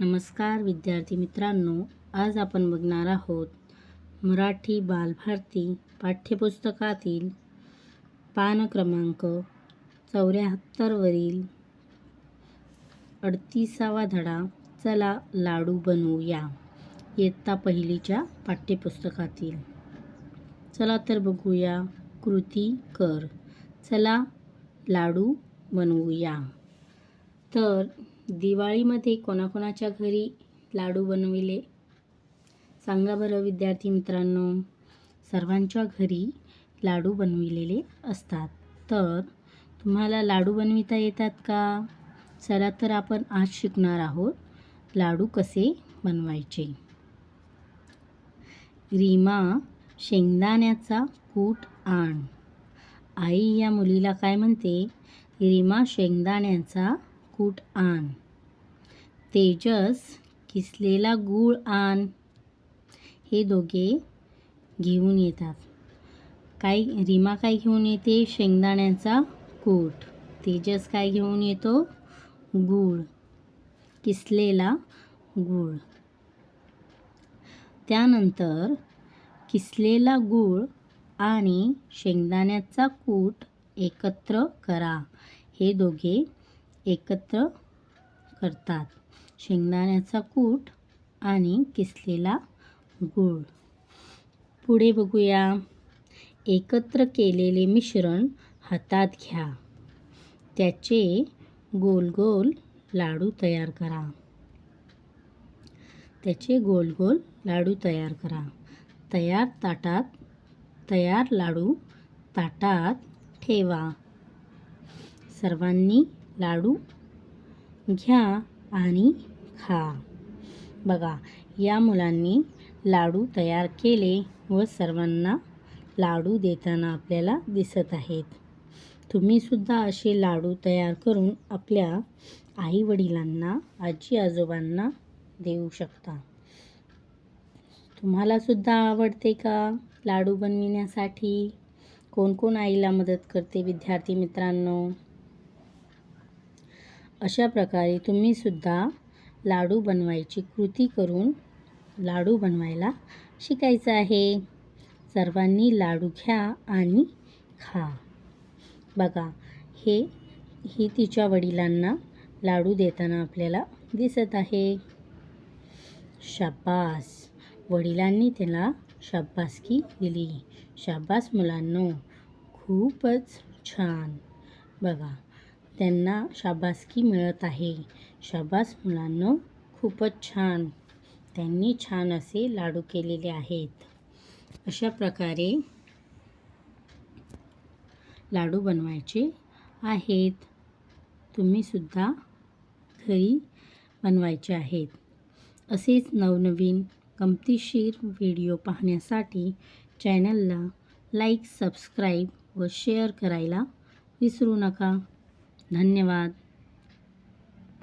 नमस्कार विद्यार्थी मित्रांनो. आज आपण बघणार आहोत मराठी बालभारती पाठ्यपुस्तकातील पान क्रमांक चौऱ्याहत्तरवरील अडतीसावा धडा. चला लाडू बनवूया. इयत्ता पहिलीच्या पाठ्यपुस्तकातील. चला तर बघूया. कृती कर. चला लाडू बनवूया. तर दिवाळीमध्ये कोणाकोणाच्या घरी लाडू बनविले? सांगा बरं विद्यार्थी मित्रांनो सर्वांच्या घरी लाडू बनविलेले असतात. तर तुम्हाला लाडू बनविता येतात का? चला तर आपण आज शिकणार आहोत लाडू कसे बनवायचे. रीमा शेंगदाण्याचा कूट आण. आई या मुलीला काय म्हणते? रीमा शेंगदाण्याचा कूट आण. तेजस किसलेला गूळ आण. हे दोघे घेऊन येतात. काय रीमा काय घेऊन येते? शेंगदाण्याचा कूट. तेजस काय घेऊन येतो? गूळ. किसलेला गूळ. त्यानंतर किसलेला गूळ आणि शेंगदाण्याचा कूट एकत्र करा. हे दोघे एकत्र करतात. शेंगदाण्याचा कूट आणि किसलेला गूळ. पुढे बघूया. एकत्र केलेले मिश्रण हातात घ्या. त्याचे गोल गोल लाडू तयार करा. त्याचे गोल गोल लाडू तयार करा. तयार ताटात तयार लाडू ताटात ठेवा. सर्वांनी लाडू घ्या आणि खा. बघा या मुलांनी लाडू तयार केले व सर्वांना लाडू देताना आपल्याला दिसत आहेत. तुम्हीसुद्धा असे लाडू तयार करून आपल्या आईवडिलांना आजी आजोबांना देऊ शकता. तुम्हालासुद्धा आवडते का लाडू बनविण्यासाठी? कोण कोण आईला मदत करते विद्यार्थी मित्रांनो? अशा प्रकारे तुम्हीसुद्धा लाडू बनवायची कृती करून लाडू बनवायला शिकायचं आहे. सर्वांनी लाडू घ्या आणि खा. बघा हे ही तिच्या वडिलांना लाडू देताना आपल्याला दिसत आहे. शाबास. वडिलांनी त्याला शाबासकी दिली. शाबास मुलांनो खूपच छान. बघा त्यांना शाबासकी मिळत आहे. शाबास मुलांनो खूपच छान. त्यांनी छान असे लाडू केलेले आहेत. अशा प्रकारे लाडू बनवायचे आहेत. तुम्हीसुद्धा घरी बनवायचे आहेत. असेच नवनवीन गमतीशीर व्हिडिओ पाहण्यासाठी चॅनलला लाईक सबस्क्राईब व शेअर करायला विसरू नका. धन्यवाद.